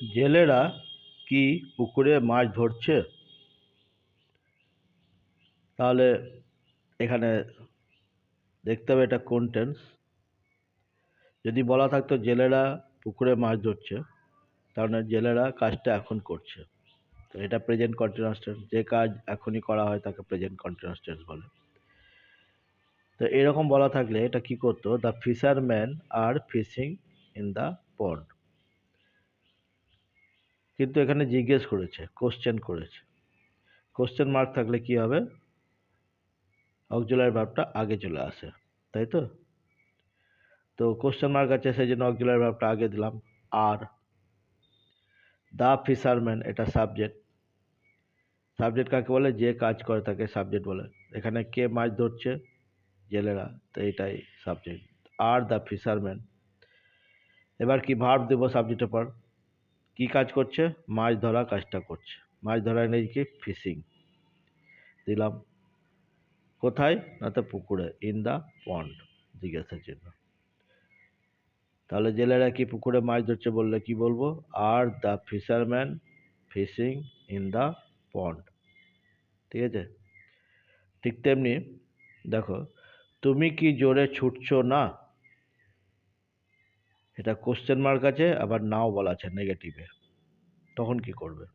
জেলেরা কি পুকুরে মাছ ধরছে? তাহলে এখানে দেখতে হবে এটা কোন টেন্স যদি বলা থাকতো জেলেরা পুকুরে মাছ ধরছে, তাহলে জেলেরা কাজটা এখন করছে। তো এটা প্রেজেন্ট কন্টিনিউয়াস টেন্স যে কাজ এখনই করা হয় তাকে প্রেজেন্ট কন্টিনিউয়াস টেন্স বলে। তো এরকম বলা থাকলে এটা কি করতো? The fisherman are fishing in the pond কিন্তু এখানে জিজ্ঞেস করেছে কোশ্চেন করেছে। কোশ্চেন মার্ক থাকলে কি হবে? অক্সিলারি ভার্বটা আগে চলে আসে, তাই তো? তো কোশ্চেন মার্ক আছে সেই জন্য অক্সিলারি ভার্বটা আগে দিলাম। আর দ্য ফিশারম্যান এটা সাবজেক্ট সাবজেক্ট কাকে বলে? যে কাজ করে তাকে সাবজেক্ট বলে। এখানে কে মাছ ধরছে? জেলেরা, তো এটাই সাবজেক্ট আর দ্য ফিশারম্যান এবার কি ভার্ব দেবো সাবজেক্টের পর? কি কাজ করছে? মাছ ধরা কাজটা করছে। মাছ ধরা কি ফিশিং দিলাম। কোথায়? না তো পুকুরে ইন দ্য পন্ড জিজ্ঞাসার জন্য তাহলে জেলেরা কি পুকুরে মাছ ধরছে বললে কি বলব? Are the fisherman fishing in the pond ঠিক আছে? ঠিক তেমনি, দেখো, তুমি কি জোরে ছুটছো না? এটা কোশ্চেন মার্ক আছে, আবার নাও বলা আছে নেগেটিভে তখন কি করবে?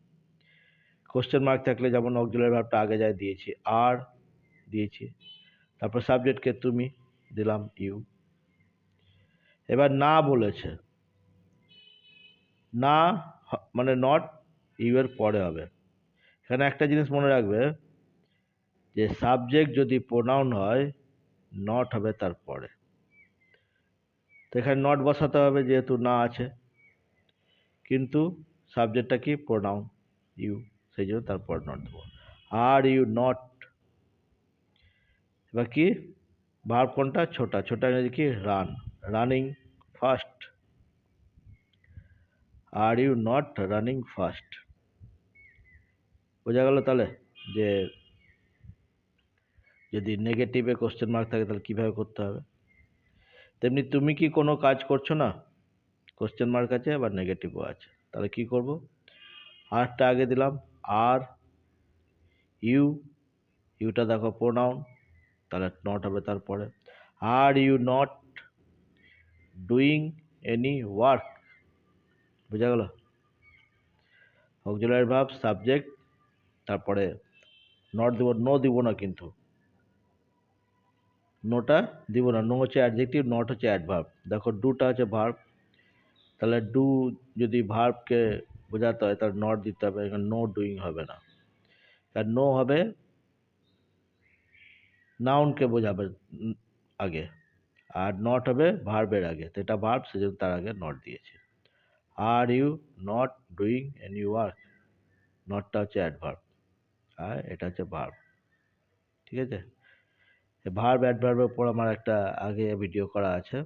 কোশ্চেন মার্ক থাকলে যেমন অক্সিলারি ভার্বটা আগে যায় দিয়েছি। আর দিয়েছি। তারপর সাবজেক্টকে তুমি দিলাম ইউ এবার না বলেছে। না মানে নট ইউ এর পরে হবে। এখানে একটা জিনিস মনে রাখবে, যে সাবজেক্ট যদি প্রোনাউন হয় নট হবে তারপরে তো এখানে নট বসাতে হবে যেহেতু না আছে। কিন্তু সাবজেক্টটা কি? প্রোনাউন ইউ সেই জন্য তারপর নট দেবো। আর ইউ নট এবার কি? ভার্ব কোনটা? ছোটা। ছোটা ইংরেজি কি? Run running fast are you not running fast বোঝা গেল তাহলে যে যদি নেগেটিভে কোশ্চেন মার্ক থাকে তাহলে কীভাবে করতে হবে? তেমনি তুমি কি কোনো কাজ করছ না? কোশ্চেন মার্ক আছে আবার নেগেটিভও আছে। তাহলে কি করব? আরটা আগে দিলাম আর ইউ ইউটা দেখো প্রোনাউন তাহলে নট হবে তারপরে। Are you not doing any work বুঝা গেল? অক্সিলারি ভার্ব সাবজেক্ট তারপরে নট দিব নো দিব না কিন্তু। নোটা দিব না নো হচ্ছে অ্যাডজেক্টিভ নট হচ্ছে অ্যাডভার্ব দেখো ডুটা হচ্ছে ভার্ব তাহলে ডু যদি ভার্বকে বোঝাতে হয় তাহলে নট দিতে হবে, এখানে নো ডুইং হবে না। আর নো হবে নাউনকে বোঝাবে আগে, আর নট হবে ভার্বের আগে। তো এটা ভার্ব সেজন্য তার আগে নট দিয়েছে। Are you not doing any work নটটা হচ্ছে অ্যাডভার্ব আর এটা হচ্ছে ভার্ব ঠিক আছে? ভার্ব অ্যাডভার্বের উপর আমার একটা আগে ভিডিও করা আছে।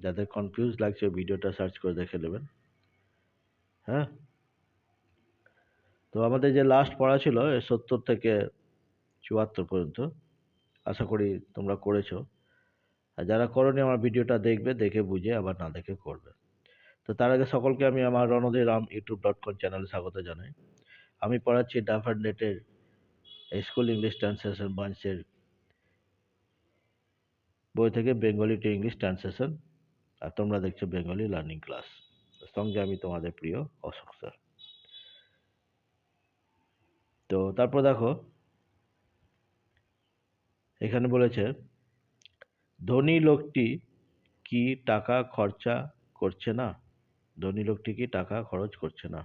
যাদের কনফিউজ লাগছে ভিডিওটা সার্চ করে দেখে নেবেন। হ্যাঁ? তো আমাদের যে লাস্ট পড়া ছিল সত্তর থেকে চুয়াত্তর পর্যন্ত, আশা করি তোমরা করেছ। আর যারা করনি, আমার ভিডিওটা দেখবে, দেখে বুঝে, আবার না দেখে করবে। তো তার আগে সকলকে আমি আমার Ranade Ram YouTube dot com চ্যানেলে স্বাগত জানাই। আমি পড়াচ্ছি ডাফার নেটের স্কুল ইংলিশ ট্রান্সলেশন বাঞ্চের বই থেকে বেঙ্গলি টু ইংলিশ ট্রান্সলেশন আর তোমরা দেখছ বেঙ্গলি লার্নিং ক্লাস সঙ্গে আমি তোমাদের প্রিয় অশোক স্যার। তো তারপর দেখো, এখানে বলেছে, ধনী লোকটি কি টাকা খরচা করছে না? ধনী লোকটি কি টাকা খরচ করছে না?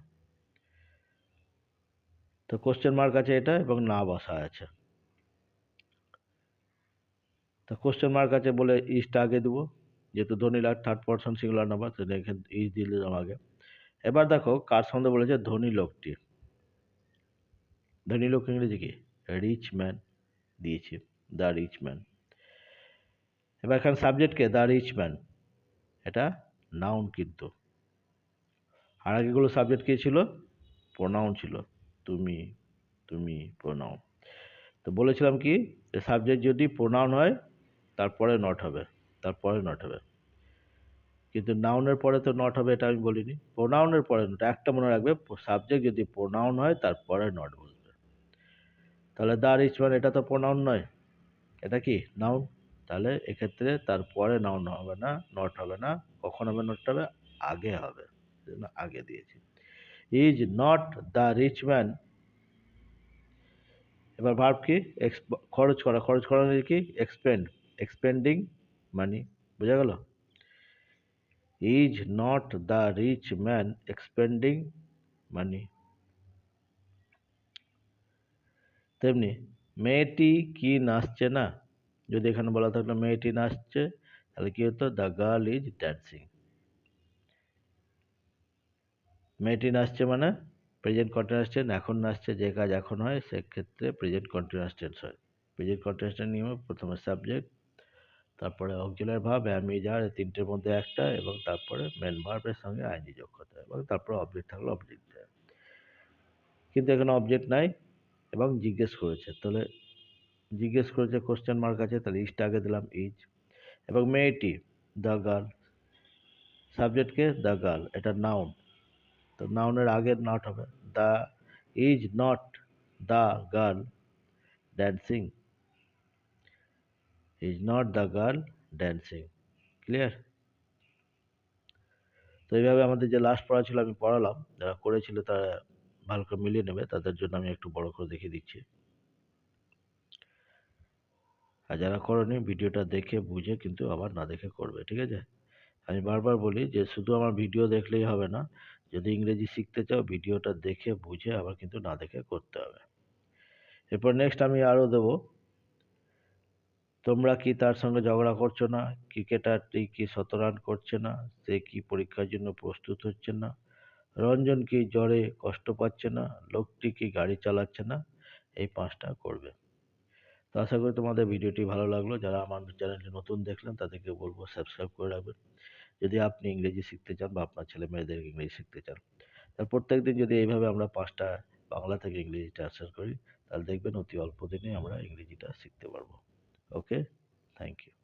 তো কোশ্চেন মার্ক আছে এটা এবং না বসা আছে। তো কোশ্চেন মার্ক আছে বলে ইস্ট আগে দেবো। যেহেতু ধনী লাখ থার্ড পার্সন সিঙ্গুলার নাম্বার সেটা এখানে ইস দিলাম আগে। এবার দেখো, কার সঙ্গে বলেছে ধনী লোকটি? ধনী লোক ইংরেজি কি? রিচ ম্যান দিয়েছি দ্য রিচ ম্যান এবার এখানে সাবজেক্টকে দ্য রিচ ম্যান এটা নাউন কিন্তু। আর আগেগুলো সাবজেক্ট কী ছিল? প্রোনাউন ছিল। তুমি তুমি প্রোনাউন তো বলেছিলাম কি? সাবজেক্ট যদি প্রোনাউন হয়, তারপরে নট হবে। তারপরে নট হবে। কিন্তু নাউনের পরে তো নট হবে এটা আমি বলিনি। প্রোনাউনের পরে নট একটা মনে রাখবে সাবজেক্ট যদি প্রোনাউন হয় তারপরে নট বলবে। তাহলে দা রিচ ম্যান এটা তো প্রোনাউন নয়। এটা কি? নাউন তাহলে এক্ষেত্রে তারপরে নাউন হবে না নট হবে না, কখন হবে নট হবে? আগে হবে। সেজন্য আগে দিয়েছি। Is not the rich man এবার ভার্ব কি? খরচ করা। খরচ করা মানে কি? এক্সপেন্ড এক্সপেন্ডিং মানি বোঝা গেল? Is not the rich man expending money তেমনি মেয়েটি কি নাচছে না? যদি এখানে বলা থাকল মেয়েটি নাচছে, তাহলে কি হতো? দ্য গার্ল ইজ ড্যান্সিং মেয়েটি নাচছে মানে প্রেজেন্ট কন্টিনিউয়াস টেন্স এখন নাচছে, যে কাজ এখন হয়, সেক্ষেত্রে প্রেজেন্ট কন্টিনিউয়াস টেন্স হয়। প্রেজেন্ট কন্টিনিউয়াস টেন্স নিয়মে প্রথমে সাবজেক্ট তারপরে অক্সিলারি ভার্ব এই তিনটের মধ্যে একটা এবং তারপরে মেন ভার্বের সঙ্গে আইনি যোগ করতে হয় এবং তারপরে অবজেক্ট থাকলে অবজেক্ট দেয় কিন্তু এখানে অবজেক্ট নাই এবং জিজ্ঞেস করেছে। তাহলে জিজ্ঞেস করেছে কোশ্চেন মার্ক আছে, তাহলে ইজটা আগে দিলাম ইজ এবং মেয়েটি দ্য গার্ল সাবজেক্টকে দ্য গার্ল এটা নাউন তো নাউনের আগে নট হবে। The is not the girl dancing is not the girl dancing clear তো এইভাবে আমাদের যে লাস্ট পড়া ছিল আমি পড়ালাম। যারা করেছিল তারা ভালো করে মিলিয়ে নেবে। তাদের জন্য আমি একটু বড় করে দেখিয়ে দিচ্ছি। আর যারা করনি, ভিডিওটা দেখে, বুঝে কিন্তু আবার না দেখে করবে, ঠিক আছে? আমি বারবার বলি যে শুধু আমার ভিডিও দেখলেই হবে না, যদি ইংরেজি শিখতে চাও, ভিডিওটা দেখে, বুঝে আবার কিন্তু না দেখে করতে হবে। এরপর নেক্সট আমি আরও দেবো। তোমরা কি তার সঙ্গে ঝগড়া করছ না? ক্রিকেটারটি কি শত রান করছে না? সে কি পরীক্ষার জন্য প্রস্তুত হচ্ছে না? রঞ্জন কি জ্বরে কষ্ট পাচ্ছে না? লোকটি কি গাড়ি চালাচ্ছে না? এই পাঁচটা করবে। তো আশা করি তোমাদের ভিডিওটি ভালো লাগল। যারা আমার চ্যানেলটি নতুন দেখলেন, তাদেরকে বলব সাবস্ক্রাইব করে রাখবেন। যদি আপনি ইংরেজি শিখতে চান বা আপনার ছেলে মেয়েদের ইংরেজি শিখতে চান তার প্রত্যেক দিন যদি এইভাবে আমরা পাঁচটা বাংলা থেকে ইংরেজি ট্রান্সলেট করি, তাহলে দেখবেন অতি অল্প দিনে আমরা ইংরেজিটা শিখতে পারব। Okay, thank you.